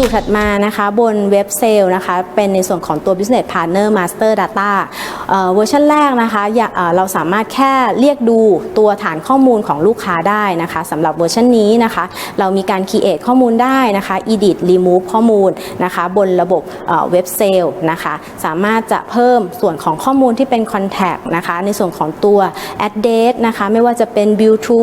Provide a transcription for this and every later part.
ดูถัดมานะคะบนเว็บเซล์นะคะ เป็นในส่วนของตัว Business Partner Master Data เวอร์ชันแรกนะคะอย่าเอ่อเราสามารถแค่เรียกดูตัวฐานข้อมูลของลูกค้าได้นะคะสำหรับเวอร์ชันนี้นะคะ เรามีการ create ข้อมูลได้นะคะ edit remove ข้อมูลนะคะบนระบบเว็บเซล์นะคะ สามารถจะเพิ่มส่วนของข้อมูลที่เป็น contact นะคะในส่วนของตัว address นะคะไม่ว่าจะเป็น bill to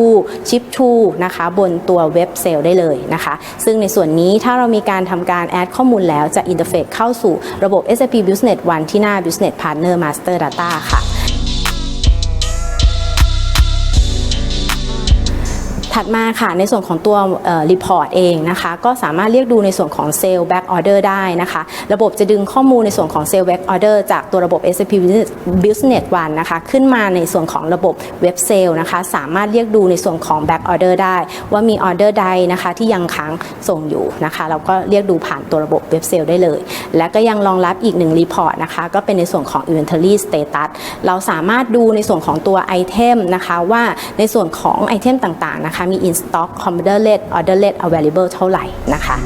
ship to นะคะบนตัวเว็บเซลล์ได้เลยนะคะ ซึ่งในส่วนนี้ถ้าเรามีการทำการแอดข้อมูลแล้วจะอินเทอร์เฟซเข้าสู่ระบบ SAP Business One ที่หน้า Business Partner Master Data ค่ะ ถัดมาค่ะในส่วนของตัวรีพอร์ตเองนะคะก็สามารถเรียกดูในส่วนของเซลล์แบ็กออเดอร์ได้นะคะ ระบบจะดึงข้อมูลในส่วนของเซลล์แบ็กออเดอร์จากตัวระบบ SAP Business One นะคะขึ้นมาในส่วนของระบบเว็บเซลล์นะคะสามารถเรียกดูในส่วนของแบ็กออเดอร์ได้ ว่ามีออเดอร์ใดนะคะที่ยังค้างส่งอยู่นะคะเราก็เรียกดูผ่านตัวระบบเว็บเซลล์ได้เลย และก็ยังรองรับอีกหนึ่งรีพอร์ตนะคะก็เป็นในส่วนของ Inventory Status เราสามารถดูในส่วนของตัวไอเทมนะคะว่าในส่วนของไอเทมต่างๆนะคะมี in stock computer rate order rate available เท่าไหร่นะคะ